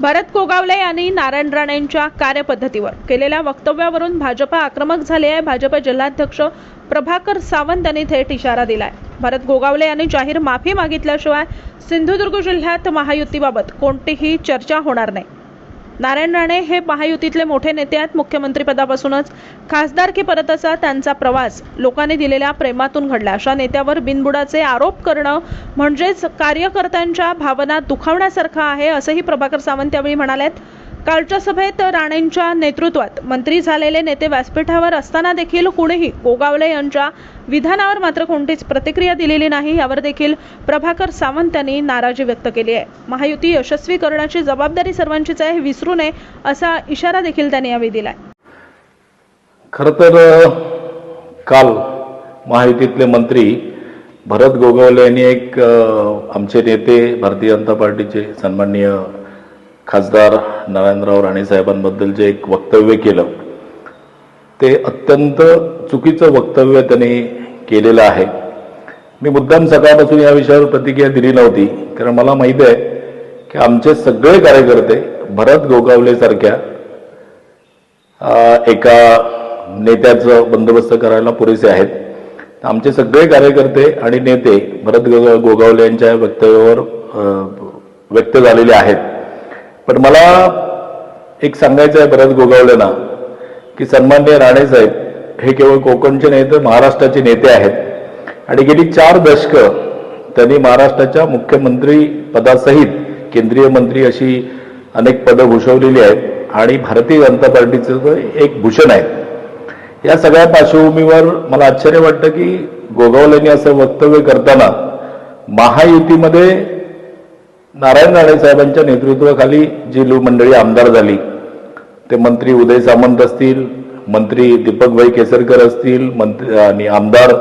भरत गोगावले यांनी नारायण राणेंच्या कार्यपद्धतीवर केलेल्या वक्तव्यावरून भाजपा आक्रमक झाले आहे. भाजप जिल्हाध्यक्ष प्रभाकर सावंत यांनी थेट इशारा दिलाय. भरत गोगावले यांनी जाहीर माफी मागितल्याशिवाय सिंधुदुर्ग जिल्ह्यात महायुतीबाबत कोणतीही चर्चा होणार नाही. नारायण राणे हे महायुतीतले मोठे नेते आहेत. मुख्यमंत्रीपदापासूनच खासदारकीपर्यंत असा त्यांचा प्रवास लोकांनी दिलेल्या प्रेमातून घडला. अशा नेत्यावर बिनबुडाचे आरोप करणं म्हणजेच कार्यकर्त्यांच्या भावना दुखावण्यासारखं आहे असंही प्रभाकर सावंत यावेळी म्हणालेत. कालच्या सभेत राणेंच्या नेतृत्वात मंत्री झालेले नेते व्यासपीठावर असताना देखील कुणीही गोगावले यांच्या विधानावर मात्र कोणतीच प्रतिक्रिया दिलेली नाही यावर देखील प्रभाकर सावंत यांनी नाराजी व्यक्त केली आहे. महायुती यशस्वी करण्याची जबाबदारी सर्वांचीच आहे हे विसरू नये असा इशारा देखील त्यांनी यावेळी दिलाय. खर तर काल महायुतीतले मंत्री भरत गोगावले यांनी एक आमचे नेते भारतीय जनता पार्टीचे सन्माननीय खासदार नारायणराव राणे साहेबांबद्दल जे एक वक्तव्य केलं ते अत्यंत चुकीचं वक्तव्य त्यांनी केलेलं आहे. मी मुद्दाम सकाळपासून या विषयावर प्रतिक्रिया दिली नव्हती कारण मला माहीत आहे की आमचे सगळे कार्यकर्ते भरत गोगावलेसारख्या एका नेत्याचं बंदोबस्त करायला पुरेसे आहेत. आमचे सगळे कार्यकर्ते आणि नेते भरत गोगावले यांच्या वक्तव्यावर व्यक्त झालेले आहेत. पण मला एक सांगायचं आहे भरत गोगावलेना की सन्मान्य राणेसाहेब हे केवळ कोकणचे नाही तर महाराष्ट्राचे नेते आहेत. आणि गेली चार दशकं त्यांनी महाराष्ट्राच्या मुख्यमंत्री पदासहित केंद्रीय मंत्री अशी अनेक पदं भूषवलेली आहेत आणि भारतीय जनता पार्टीचं एक भूषण आहे. या सगळ्या पार्श्वभूमीवर मला आश्चर्य वाटतं की गोगावलेंनी असं वक्तव्य करताना महायुतीमध्ये नारायण राणे साहेबांच्या नेतृत्वाखाली जी लू मंडळी आमदार झाली ते मंत्री उदय सामंत असतील मंत्री दीपकभाई केसरकर असतील मंत्री आणि आमदार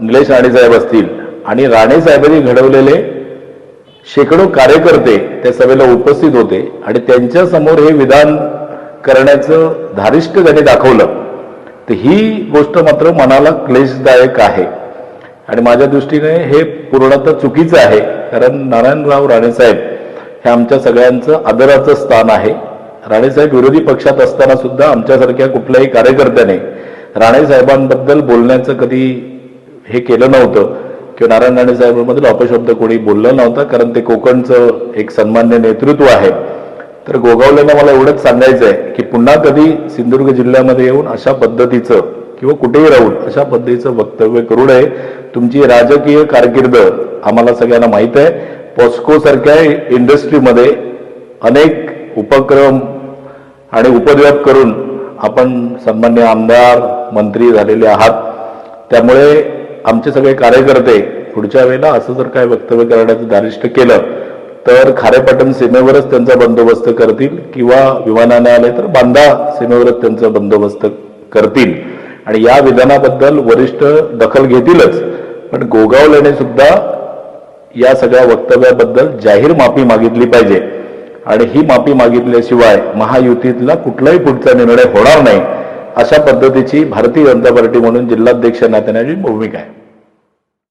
निलेश राणे साहेब असतील आणि राणे साहेबांनी घडवलेले शेकडो कार्यकर्ते त्या सभेला उपस्थित होते आणि त्यांच्यासमोर हे विधान करण्याचं धारिष्ट त्यांनी दाखवलं. तर ही गोष्ट मात्र मनाला क्लेशदायक आहे. आणि माझ्या दृष्टीने हे पूर्णतः चुकीचं आहे. कारण नारायणराव राणेसाहेब हे आमच्या सगळ्यांचं आदराचं स्थान आहे. राणेसाहेब विरोधी पक्षात असताना सुद्धा आमच्यासारख्या कुठल्याही कार्यकर्त्याने राणेसाहेबांबद्दल बोलण्याचं कधी हे केलं नव्हतं. किंवा नारायण राणेसाहेबांबद्दल अपशब्द कोणी बोललं नव्हतं कारण ते कोकणचं एक सन्मान्य नेतृत्व आहे. तर गोगावलेनं मला एवढंच सांगायचं आहे की पुन्हा कधी सिंधुदुर्ग जिल्ह्यामध्ये येऊन अशा पद्धतीचं किंवा कुठेही राहून अशा पद्धतीचं वक्तव्य करू नये. तुमची राजकीय कारकीर्द आम्हाला सगळ्यांना माहीत आहे. पॉस्को सारख्या इंडस्ट्रीमध्ये अनेक उपक्रम आणि उपद्व्याप करून आपण सन्मान्य आमदार मंत्री झालेले आहात. त्यामुळे आमचे सगळे कार्यकर्ते पुढच्या वेळेला असं जर काय वक्तव्य करण्याचं दारिष्ट केलं तर खारेपाटण सीमेवरच त्यांचा बंदोबस्त करतील किंवा विमानाने आले तर बांदा सीमेवरच त्यांचा बंदोबस्त करतील. आणि या विधानाबद्दल वरिष्ठ दखल घेतीलच. पण गोगावलेने सुद्धा या सगळ्या वक्तव्याबद्दल जाहीर माफी मागितली पाहिजे. आणि ही माफी मागितल्याशिवाय महायुतीतला कुठलाही पुढचा निर्णय होणार नाही अशा पद्धतीची भारतीय जनता पार्टी म्हणून जिल्हाध्यक्ष नात्याची भूमिका आहे.